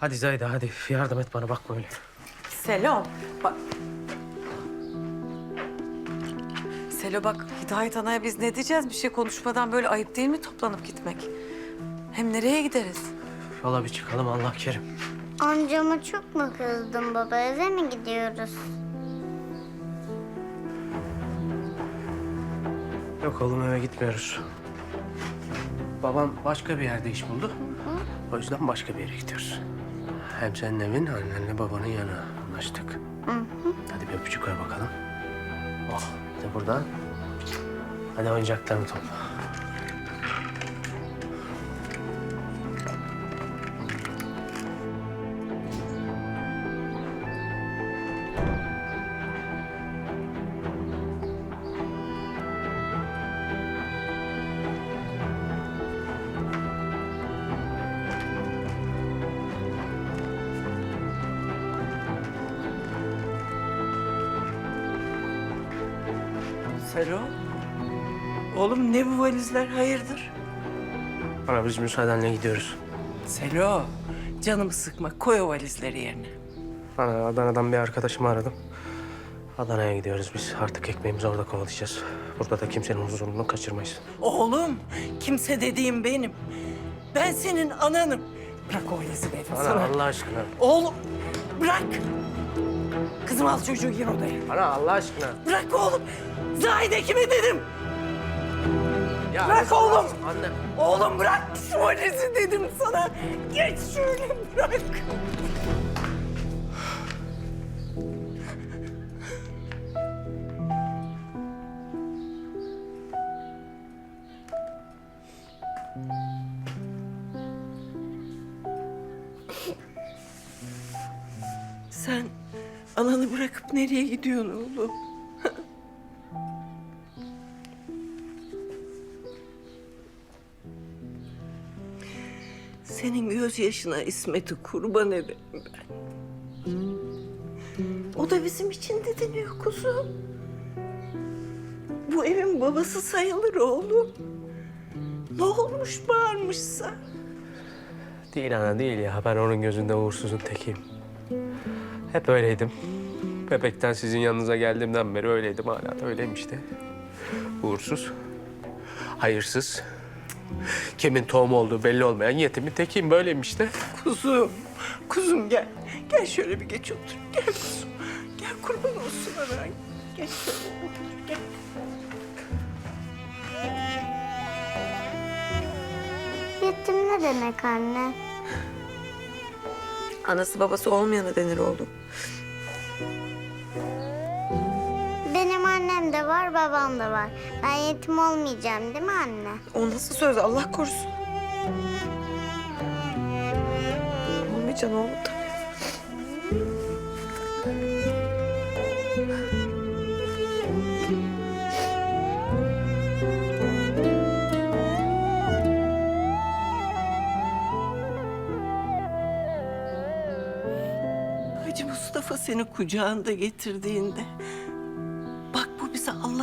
Hadi Zahide hadi yardım et bana bakma öyle. Selo bak. Selo bak Hidayet Ana'ya biz ne diyeceğiz? Bir şey konuşmadan böyle ayıp değil mi toplanıp gitmek? Hem nereye gideriz? Yola bir çıkalım Allah kerim. Amcama çok mu kızdın baba? Eve mi gidiyoruz? Yok oğlum eve gitmiyoruz. Babam başka bir yerde iş buldu. O yüzden başka bir yere gidiyoruz. Hem senin evin annenle babanın yanı anlaştık. Hadi bir öpücük ver bakalım. Oh bir de buradan. Hadi oyuncaklarını topla. Selo. Oğlum ne bu valizler hayırdır? Ana biz müsaadenle gidiyoruz. Selo. Canımı sıkma. Koy o valizleri yerine. Ana Adana'dan bir arkadaşımı aradım. Adana'ya gidiyoruz biz. Artık ekmeğimizi orada kovalayacağız. Burada da kimsenin huzurunu kaçırmayız. Oğlum kimse dediğim benim. Ben senin ananım. Bırak o valizi dedim Ana sana. Allah aşkına. Oğlum bırak. Kızım al çocuğu gir odaya. Ana Allah aşkına. Bırak oğlum. Zahide kime dedim? Ya Bırak oğlum. Anne. Oğlum bırak şu valizi dedim sana. Geç şöyle bırak. Sen ananı bırakıp nereye gidiyorsun oğlum? Senin gözyaşına İsmet'i kurban ederim ben. O da bizim için didiniyor kuzum. Bu evin babası sayılır oğlum. Ne olmuş bağırmışsa? Değil ana değil ya. Ben onun gözünde uğursuzun tekiyim. Hep öyleydim. Bebekten sizin yanınıza geldiğimden beri öyleydim. Hala da öyleyim işte. Uğursuz. Hayırsız. Kimin tohum olduğu belli olmayan yetimin tekiyim. Böyleyim işte. Kuzum, kuzum gel. Gel şöyle bir geç otur. Gel kuzum. Gel kurban olsun anan. Gel şöyle otur, gel. Yetim ne demek anne? Anası babası olmayana denir oğlum. Annem de var, babam da var. Ben yetim olmayacağım değil mi anne? O nasıl söz Allah korusun. Olmayacaksın oğlum tabii. Hacı Mustafa seni kucağında getirdiğinde...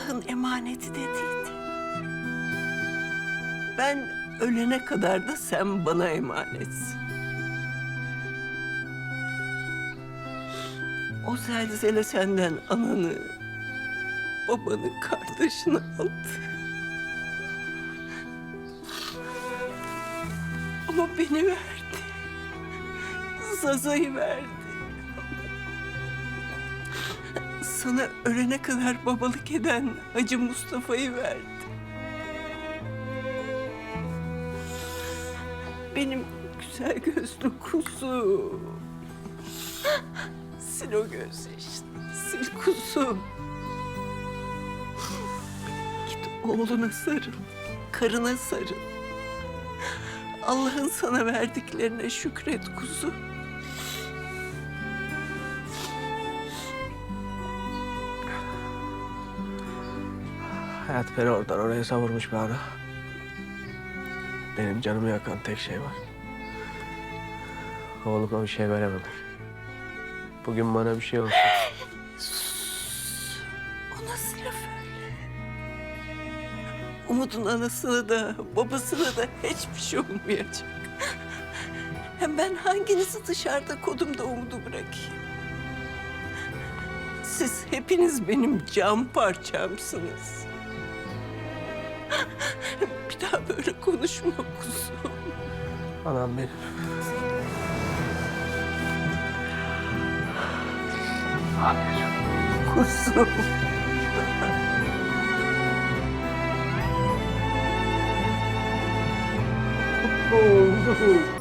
Allah'ın emaneti dediydi. Ben ölene kadar da sen bana emanetsin. O zelzele senden ananı, babanı, kardeşini aldı. Ama beni verdi. Zaza'yı verdi. Sana ölene kadar babalık eden Hacı Mustafa'yı verdi. Benim güzel gözlü kuzum. Sil o gözyaşını, sil kuzum. Git oğluna sarıl, karına sarıl. Allah'ın sana verdiklerine şükret kuzum. Hayat beni oradan oraya savurmuş bir ara. Benim canımı yakan tek şey var. Oğluma bir şey verememek. Bugün bana bir şey olsun. O nasıl laf öyle? Umut'un anasına da babasına da hiçbir şey olmayacak. Hem ben hanginizi dışarıda kodumda umudu bırakayım? Siz hepiniz benim can parçamsınız. Bir daha böyle konuşma kuzum. Anam benim. Kuzum. Oğlum.